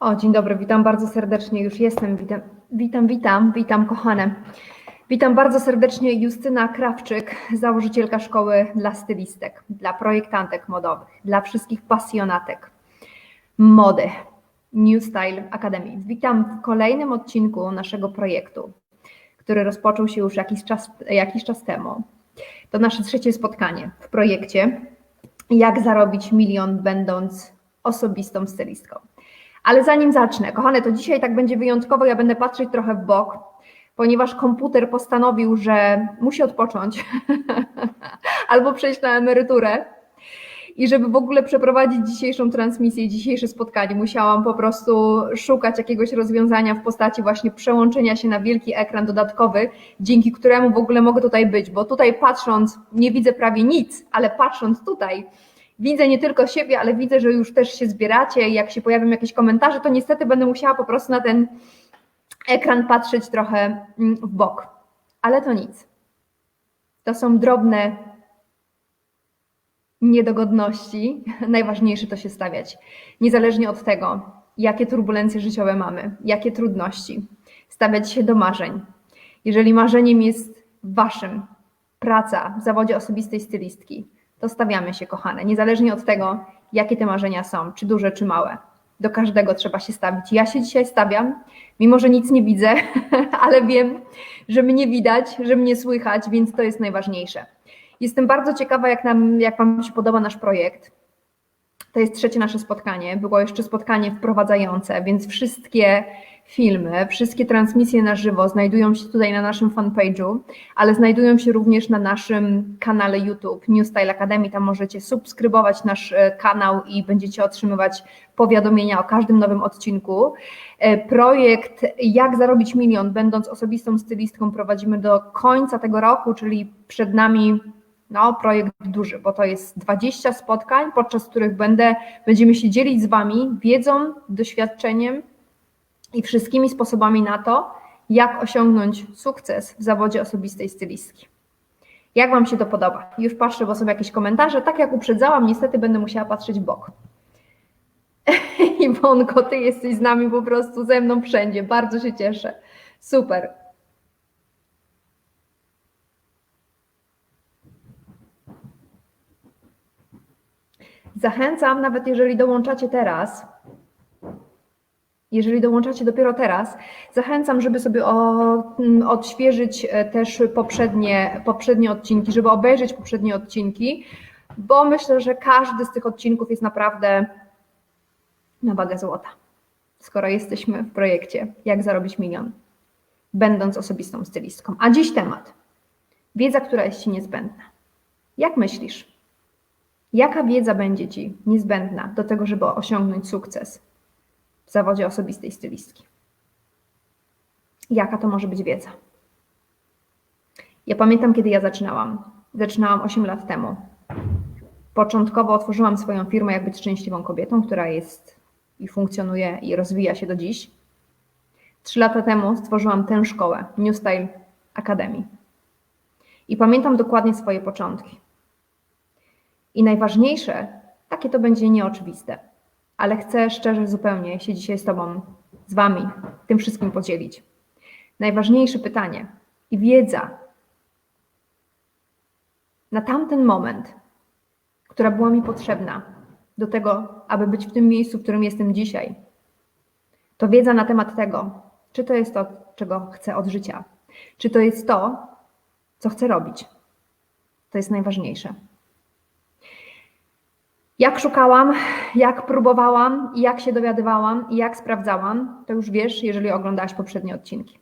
O, dzień dobry, witam bardzo serdecznie, już jestem. Witam, witam, witam, witam kochane. Witam bardzo serdecznie Justyna Krawczyk, założycielka szkoły dla stylistek, dla projektantek modowych, dla wszystkich pasjonatek mody New Style Academy. Witam w kolejnym odcinku naszego projektu, który rozpoczął się już jakiś czas, jakiś czas temu. To nasze trzecie spotkanie w projekcie Jak zarobić milion będąc osobistą stylistką. Ale zanim zacznę, kochane, to dzisiaj tak będzie wyjątkowo, ja będę patrzeć trochę w bok, ponieważ komputer postanowił, że musi odpocząć albo przejść na emeryturę. I żeby w ogóle przeprowadzić dzisiejszą transmisję, dzisiejsze spotkanie, musiałam po prostu szukać jakiegoś rozwiązania w postaci właśnie przełączenia się na wielki ekran dodatkowy, dzięki któremu w ogóle mogę tutaj być, bo tutaj patrząc nie widzę prawie nic, ale patrząc tutaj, widzę nie tylko siebie, ale widzę, że już też się zbieracie. Jak się pojawią jakieś komentarze, to niestety będę musiała po prostu na ten ekran patrzeć trochę mm, w bok. Ale to nic. To są drobne niedogodności. Najważniejsze to się stawiać. Niezależnie od tego, jakie turbulencje życiowe mamy, jakie trudności, stawiać się do marzeń. Jeżeli marzeniem jest waszym praca w zawodzie osobistej stylistki, to stawiamy się, kochane, niezależnie od tego, jakie te marzenia są, czy duże, czy małe. Do każdego trzeba się stawić. Ja się dzisiaj stawiam, mimo że nic nie widzę, ale wiem, że mnie widać, że mnie słychać, więc to jest najważniejsze. Jestem bardzo ciekawa, jak, nam, jak Wam się podoba nasz projekt. To jest trzecie nasze spotkanie. Było jeszcze spotkanie wprowadzające, więc wszystkie filmy, wszystkie transmisje na żywo znajdują się tutaj na naszym fanpage'u, ale znajdują się również na naszym kanale YouTube New Style Academy. Tam możecie subskrybować nasz e, kanał i będziecie otrzymywać powiadomienia o każdym nowym odcinku. E, projekt Jak zarobić milion, będąc osobistą stylistką, prowadzimy do końca tego roku, czyli przed nami no, projekt duży, bo to jest 20 spotkań, podczas których będę, będziemy się dzielić z Wami wiedzą, doświadczeniem, i wszystkimi sposobami na to, jak osiągnąć sukces w zawodzie osobistej stylistki. Jak Wam się to podoba? Już patrzę, bo są jakieś komentarze. Tak jak uprzedzałam, niestety będę musiała patrzeć w bok. Iwonko, Ty jesteś z nami po prostu ze mną wszędzie. Bardzo się cieszę. Super. Zachęcam, nawet jeżeli dołączacie teraz, jeżeli dołączacie dopiero teraz, zachęcam, żeby sobie mm, odświeżyć e, też poprzednie, poprzednie odcinki, żeby obejrzeć poprzednie odcinki, bo myślę, że każdy z tych odcinków jest naprawdę na wagę złota. Skoro jesteśmy w projekcie Jak zarobić milion, będąc osobistą stylistką. A dziś temat. Wiedza, która jest Ci niezbędna. Jak myślisz? Jaka wiedza będzie Ci niezbędna do tego, żeby osiągnąć sukces w zawodzie osobistej stylistki. Jaka to może być wiedza? Ja pamiętam, kiedy ja zaczynałam. Zaczynałam 8 lat temu. Początkowo otworzyłam swoją firmę, jak być szczęśliwą kobietą, która jest i funkcjonuje i rozwija się do dziś. Trzy lata temu stworzyłam tę szkołę, New Style Academy. I pamiętam dokładnie swoje początki. I najważniejsze, takie to będzie nieoczywiste ale chcę szczerze zupełnie się dzisiaj z Tobą, z Wami, tym wszystkim podzielić. Najważniejsze pytanie i wiedza na tamten moment, która była mi potrzebna do tego, aby być w tym miejscu, w którym jestem dzisiaj, to wiedza na temat tego, czy to jest to, czego chcę od życia, czy to jest to, co chcę robić. To jest najważniejsze. Jak szukałam, jak próbowałam, jak się dowiadywałam i jak sprawdzałam, to już wiesz, jeżeli oglądałaś poprzednie odcinki.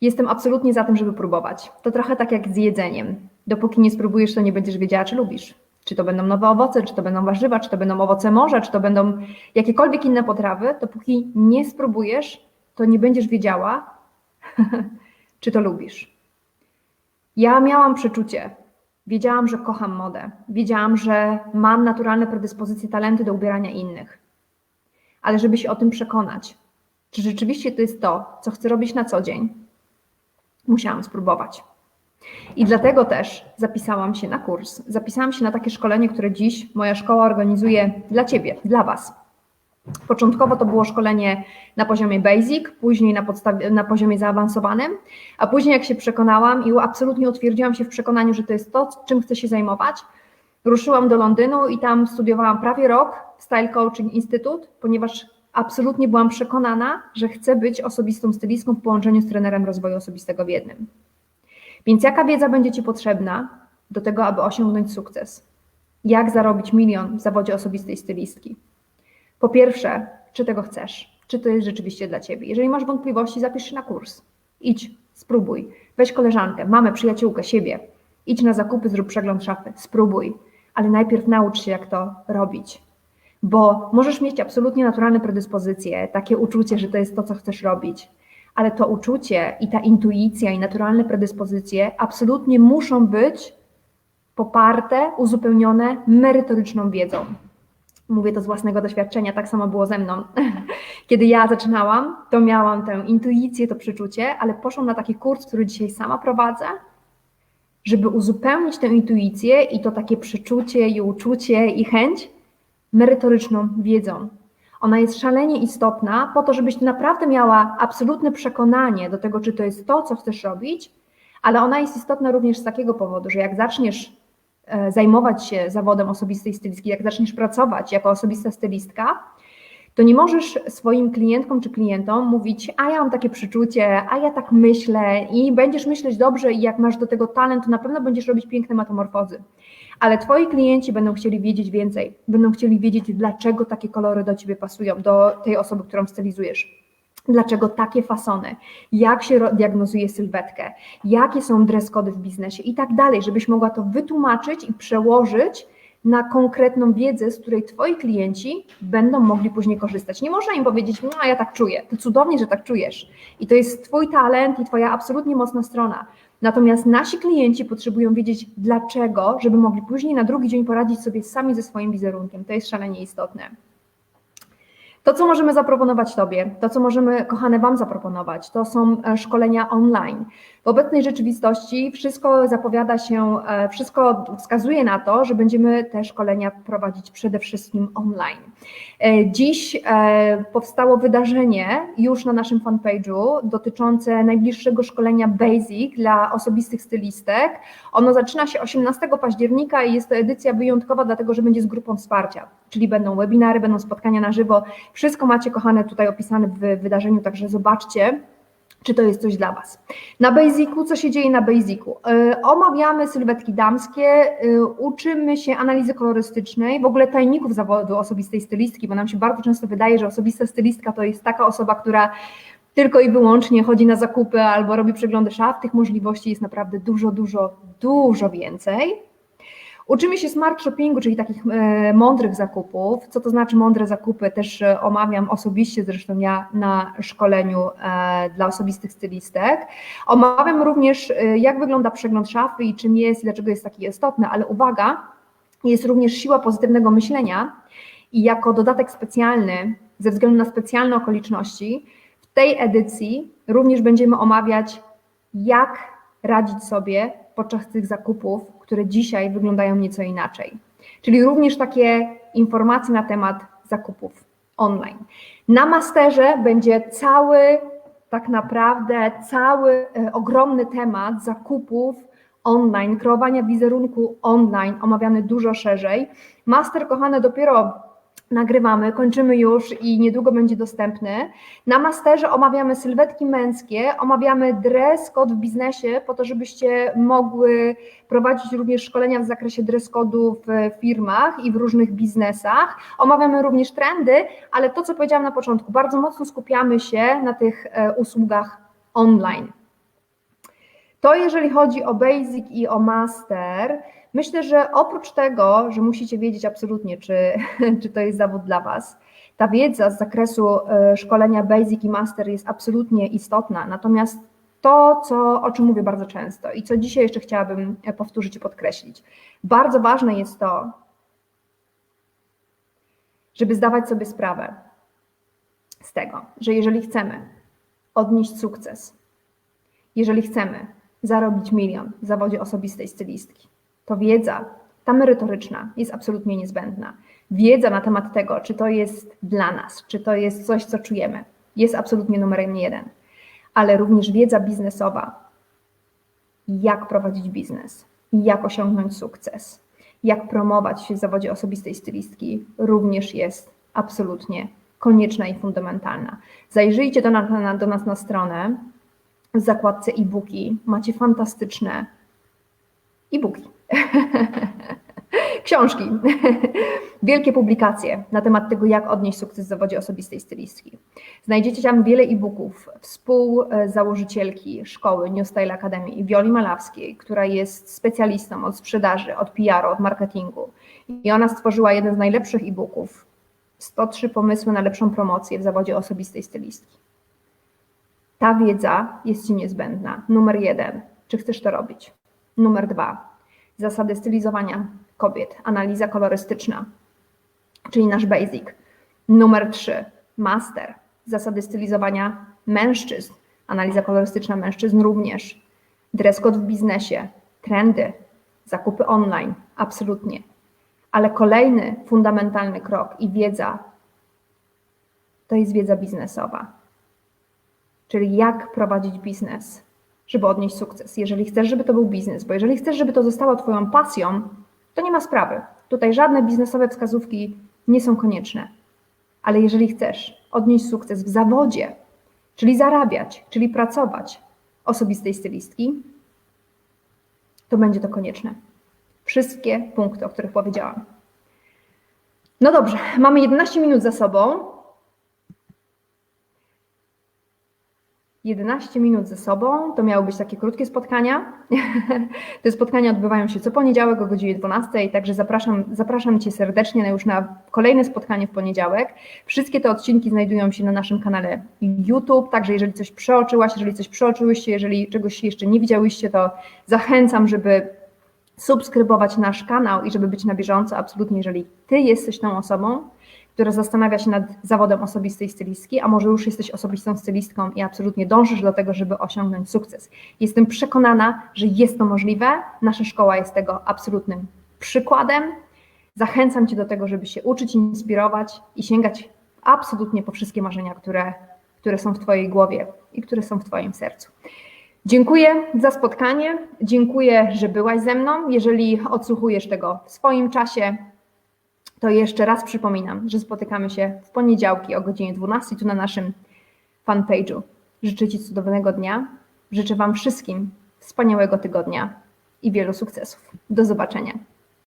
Jestem absolutnie za tym, żeby próbować. To trochę tak jak z jedzeniem. Dopóki nie spróbujesz, to nie będziesz wiedziała, czy lubisz. Czy to będą nowe owoce, czy to będą warzywa, czy to będą owoce morza, czy to będą jakiekolwiek inne potrawy. Dopóki nie spróbujesz, to nie będziesz wiedziała, czy to lubisz. Ja miałam przeczucie, Wiedziałam, że kocham modę. Wiedziałam, że mam naturalne predyspozycje, talenty do ubierania innych. Ale żeby się o tym przekonać, czy rzeczywiście to jest to, co chcę robić na co dzień, musiałam spróbować. I dlatego też zapisałam się na kurs. Zapisałam się na takie szkolenie, które dziś moja szkoła organizuje dla Ciebie, dla Was. Początkowo to było szkolenie na poziomie basic, później na, podstawie, na poziomie zaawansowanym, a później jak się przekonałam i absolutnie utwierdziłam się w przekonaniu, że to jest to, czym chcę się zajmować, ruszyłam do Londynu i tam studiowałam prawie rok Style Coaching Institute, ponieważ absolutnie byłam przekonana, że chcę być osobistą stylistką w połączeniu z trenerem rozwoju osobistego w jednym. Więc jaka wiedza będzie Ci potrzebna do tego, aby osiągnąć sukces? Jak zarobić milion w zawodzie osobistej stylistki? Po pierwsze, czy tego chcesz? Czy to jest rzeczywiście dla Ciebie? Jeżeli masz wątpliwości, zapisz się na kurs. Idź, spróbuj. Weź koleżankę, mamę, przyjaciółkę, siebie. Idź na zakupy, zrób przegląd szafy, spróbuj. Ale najpierw naucz się, jak to robić. Bo możesz mieć absolutnie naturalne predyspozycje, takie uczucie, że to jest to, co chcesz robić. Ale to uczucie i ta intuicja i naturalne predyspozycje absolutnie muszą być poparte, uzupełnione merytoryczną wiedzą. Mówię to z własnego doświadczenia, tak samo było ze mną. Kiedy ja zaczynałam, to miałam tę intuicję, to przeczucie, ale poszłam na taki kurs, który dzisiaj sama prowadzę, żeby uzupełnić tę intuicję i to takie przeczucie i uczucie i chęć merytoryczną wiedzą. Ona jest szalenie istotna po to, żebyś naprawdę miała absolutne przekonanie do tego, czy to jest to, co chcesz robić, ale ona jest istotna również z takiego powodu, że jak zaczniesz zajmować się zawodem osobistej stylistki, jak zaczniesz pracować jako osobista stylistka, to nie możesz swoim klientkom czy klientom mówić, a ja mam takie przeczucie, a ja tak myślę i będziesz myśleć dobrze i jak masz do tego talent, to na pewno będziesz robić piękne metamorfozy. Ale twoi klienci będą chcieli wiedzieć więcej, będą chcieli wiedzieć, dlaczego takie kolory do ciebie pasują, do tej osoby, którą stylizujesz. Dlaczego takie fasony? Jak się diagnozuje sylwetkę? Jakie są dress cody w biznesie i tak dalej, żebyś mogła to wytłumaczyć i przełożyć na konkretną wiedzę, z której Twoi klienci będą mogli później korzystać. Nie można im powiedzieć, no ja tak czuję, to cudownie, że tak czujesz. I to jest Twój talent i Twoja absolutnie mocna strona. Natomiast nasi klienci potrzebują wiedzieć dlaczego, żeby mogli później na drugi dzień poradzić sobie sami ze swoim wizerunkiem. To jest szalenie istotne. To, co możemy zaproponować Tobie, to, co możemy, kochane, Wam zaproponować, to są e, szkolenia online. W obecnej rzeczywistości wszystko zapowiada się, e, wszystko wskazuje na to, że będziemy te szkolenia prowadzić przede wszystkim online. E, dziś powstało wydarzenie już na naszym fanpage'u dotyczące najbliższego szkolenia Basic dla osobistych stylistek. Ono zaczyna się 18 października i jest to edycja wyjątkowa, dlatego że będzie z grupą wsparcia, czyli będą webinary, będą spotkania na żywo. Wszystko macie, kochane, tutaj opisane w wydarzeniu, także zobaczcie czy to jest coś dla Was. Na Basicu, co się dzieje na Basicu? Yy, omawiamy sylwetki damskie, yy, uczymy się analizy kolorystycznej, w ogóle tajników zawodu osobistej stylistki, bo nam się bardzo często wydaje, że osobista stylistka to jest taka osoba, która tylko i wyłącznie chodzi na zakupy albo robi przeglądy szaf. Tych możliwości jest naprawdę dużo, dużo, dużo więcej. Uczymy się smart shoppingu, czyli takich e, mądrych zakupów. Co to znaczy mądre zakupy? Też e, omawiam osobiście, zresztą ja na szkoleniu e, dla osobistych stylistek. Omawiam również, jak wygląda przegląd szafy i czym jest, dlaczego jest taki istotny, ale uwaga, jest również siła pozytywnego myślenia i jako dodatek specjalny, ze względu na specjalne okoliczności, w tej edycji również będziemy omawiać, jak radzić sobie podczas tych zakupów, które dzisiaj wyglądają nieco inaczej. Czyli również takie informacje na temat zakupów online. Na masterze będzie cały, tak naprawdę, cały e, ogromny temat zakupów online, kreowania wizerunku online, omawiany dużo szerzej. Master, kochane, dopiero nagrywamy, kończymy już i niedługo będzie dostępny. Na masterze omawiamy sylwetki męskie, omawiamy dress code w biznesie po to, żebyście mogły prowadzić również szkolenia w zakresie dress code'u w firmach i w różnych biznesach. Omawiamy również trendy, ale to, co powiedziałam na początku, bardzo mocno skupiamy się na tych e, usługach online. To jeżeli chodzi o basic i o master, Myślę, że oprócz tego, że musicie wiedzieć absolutnie, czy, czy to jest zawód dla Was, ta wiedza z zakresu e, szkolenia Basic i Master jest absolutnie istotna. Natomiast to, co, o czym mówię bardzo często i co dzisiaj jeszcze chciałabym e, powtórzyć i podkreślić, bardzo ważne jest to, żeby zdawać sobie sprawę z tego, że jeżeli chcemy odnieść sukces, jeżeli chcemy zarobić milion w zawodzie osobistej stylistki, to wiedza, ta merytoryczna, jest absolutnie niezbędna. Wiedza na temat tego, czy to jest dla nas, czy to jest coś, co czujemy, jest absolutnie numerem jeden, ale również wiedza biznesowa, jak prowadzić biznes, jak osiągnąć sukces, jak promować się w zawodzie osobistej stylistki, również jest absolutnie konieczna i fundamentalna. Zajrzyjcie do, na, do nas na stronę w zakładce e-booki. Macie fantastyczne e-booki. Książki, wielkie publikacje na temat tego, jak odnieść sukces w zawodzie osobistej stylistki. Znajdziecie tam wiele e-booków współzałożycielki szkoły New Style Academy, Wioli Malawskiej, która jest specjalistą od sprzedaży, od PR-u, od marketingu. I ona stworzyła jeden z najlepszych e-booków 103 pomysły na lepszą promocję w zawodzie osobistej stylistki. Ta wiedza jest Ci niezbędna. Numer jeden, czy chcesz to robić? Numer dwa, zasady stylizowania kobiet, analiza kolorystyczna, czyli nasz basic. Numer trzy, master, zasady stylizowania mężczyzn, analiza kolorystyczna mężczyzn również. Dress code w biznesie, trendy, zakupy online, absolutnie. Ale kolejny fundamentalny krok i wiedza to jest wiedza biznesowa. Czyli jak prowadzić biznes, żeby odnieść sukces. Jeżeli chcesz, żeby to był biznes, bo jeżeli chcesz, żeby to zostało Twoją pasją, to nie ma sprawy. Tutaj żadne biznesowe wskazówki nie są konieczne. Ale jeżeli chcesz odnieść sukces w zawodzie, czyli zarabiać, czyli pracować osobistej stylistki, to będzie to konieczne. Wszystkie punkty, o których powiedziałam. No dobrze, mamy 11 minut za sobą. 11 minut ze sobą. To miały być takie krótkie spotkania. Te spotkania odbywają się co poniedziałek o godzinie 12, także zapraszam, zapraszam Cię serdecznie na już na kolejne spotkanie w poniedziałek. Wszystkie te odcinki znajdują się na naszym kanale YouTube, także jeżeli coś przeoczyłaś, jeżeli coś przeoczyłyście, jeżeli czegoś jeszcze nie widziałyście, to zachęcam, żeby subskrybować nasz kanał i żeby być na bieżąco, absolutnie, jeżeli Ty jesteś tą osobą, która zastanawia się nad zawodem osobistej stylistki, a może już jesteś osobistą stylistką i absolutnie dążysz do tego, żeby osiągnąć sukces. Jestem przekonana, że jest to możliwe. Nasza szkoła jest tego absolutnym przykładem. Zachęcam Cię do tego, żeby się uczyć, inspirować i sięgać absolutnie po wszystkie marzenia, które, które są w Twojej głowie i które są w Twoim sercu. Dziękuję za spotkanie. Dziękuję, że byłaś ze mną. Jeżeli odsłuchujesz tego w swoim czasie, to jeszcze raz przypominam, że spotykamy się w poniedziałki o godzinie 12 tu na naszym fanpage'u. Życzę Ci cudownego dnia. Życzę Wam wszystkim wspaniałego tygodnia i wielu sukcesów. Do zobaczenia.